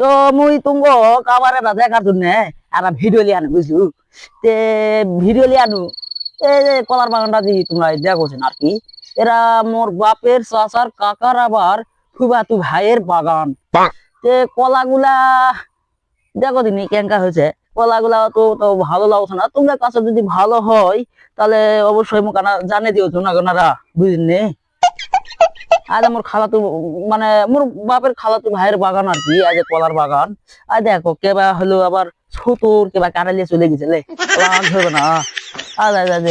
তো মুই তুঙ্গ কাবার এটা দেখার জন্য একটা ভিডিও লিয়ে আনু বুঝলু? তে ভিডিও লিয়ে আনু। এই যে কলার বাগানটা যে তোমরা দেখোছেন আর কি এরা মোর বাপের চাচার কাকার আবার ফুবাতু ভাইয়ের বাগান। তে কলাগুলা দেখো দিনি কেঙ্কা হয়েছে কলাগুলা তো তো ভালো লাগছে না। তোমাদের কাছে যদি ভালো হয় তাহলে অবশ্যই মোক আনা জানে দিও না গোনারা বুঝলি আজ আমার খালাতু মানে মোর বাপের খালাতু ভাইয়ের বাগান আর কি আজ কলার বাগান। আর দেখো কেবা হলো আবার ছতুর কেবা কারালিয়ে চলে গেছে ধরবে না। আজ আজ আজ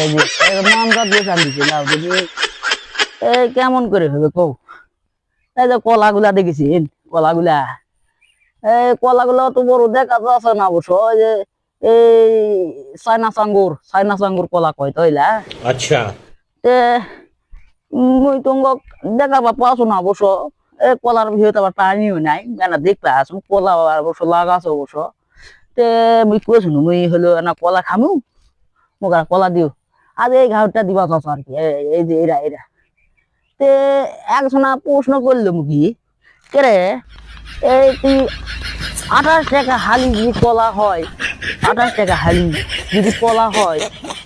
আজ দিয়ে এ কেমন করে হবে কৌ এই যে কলাগুলা দেখেছি কলাগুলা। এই কলাগুলা তো বড় দেখা যাচ্ছে না বসো যে এই চাইনা চাঙ্গুর চাইনা সাঙ্গুর কলা কয় তো আচ্ছা। মুই তোমাক দেখা বা পাচ্ছ না অবশ্য এই কলার ভিতরে আবার পানিও নাই। না দেখতে আসুন কলা অবশ্য লাগাছে অবশ্য তে, মুই কৈছো মুই হলো না কলা খামু। মোক আর কলা দিও। আজ এই ঘাটটা দিবা চাচ্ছ আর কি এই- যে এরা এরা তে, একজনা প্রশ্ন করল মুখি কেরে এই তুই আঠাশ টাকা হালি যদি কলা হয় আঠাশ টাকা হালি যদি কলা হয়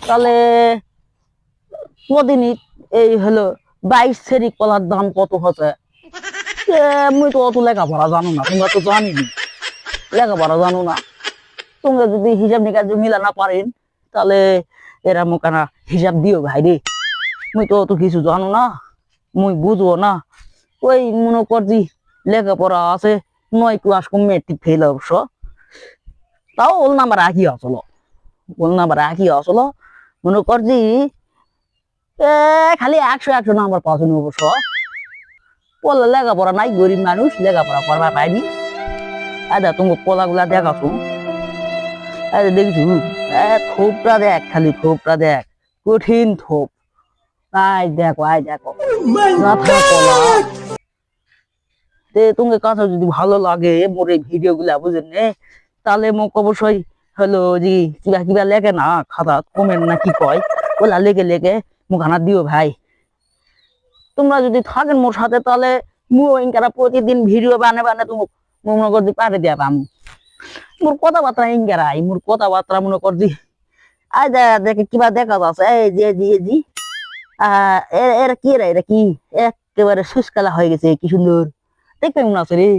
তাহলে প্রতিদিনই এই হলো বাইশ সেরি কলার দাম কত হচ্ছে? মুই তো অত লেখাপড়া জানো না, তোমরা তো জানি লেখাপড়া জানো না। তোমরা যদি হিসাব নিকাশ মিলা না পারেন, তাহলে এরা মোকানা হিসাব দিও ভাই রে। মুই তো অত কিছু জানো না, মুই বুঝব না। ওই মনে করছি লেখাপড়া আছে, নয় ক্লাস কম মেট্রিক ফেল অবশ্য। তাও ওল নাম্বার একই আসলো। ওল নাম্বার একই আসলো। মনে করছি এ খালি একশো একশো নাম্বার পাওয়া অবশ্য। পড়লে লেখাপড়া নাই, গরিব মানুষ, লেখাপড়া করবা পাইনি আদা তুমি পলাগুলা দেখাছো। আরে দেখছু থোপটা দেখ, খালি থোপটা দেখ, কঠিন থোপ। আয় দেখো আয় দেখো। তে, তোমার যদি ভালো লাগে, মোর এই ভিডিও গুলা বুঝেন তাহলে মোক অবশ্যই হলো যে, কিবা কিবা না, খাতা কমেন্ট না, কি কয়? ওলা লেগে লেগে মুখ আনা দিও ভাই। তোমরা যদি থাকেন মোর সাথে, তাহলে ইনকারা প্রতিদিন ভিডিও বানে বানে তুমি মনে করছি পারে দিয়া পাম। মোর কথাবার্তা ইনকারাই মোর কথাবার্তা মনে আই দে, দেখে কিবা দেখা যাচ্ছে। এই যে জি জি আহ এর এর কি রে, এটা কি? একেবারে শুষ্কালা হয়ে গেছে, কি সুন্দর। দেখতে মনে আছে রে?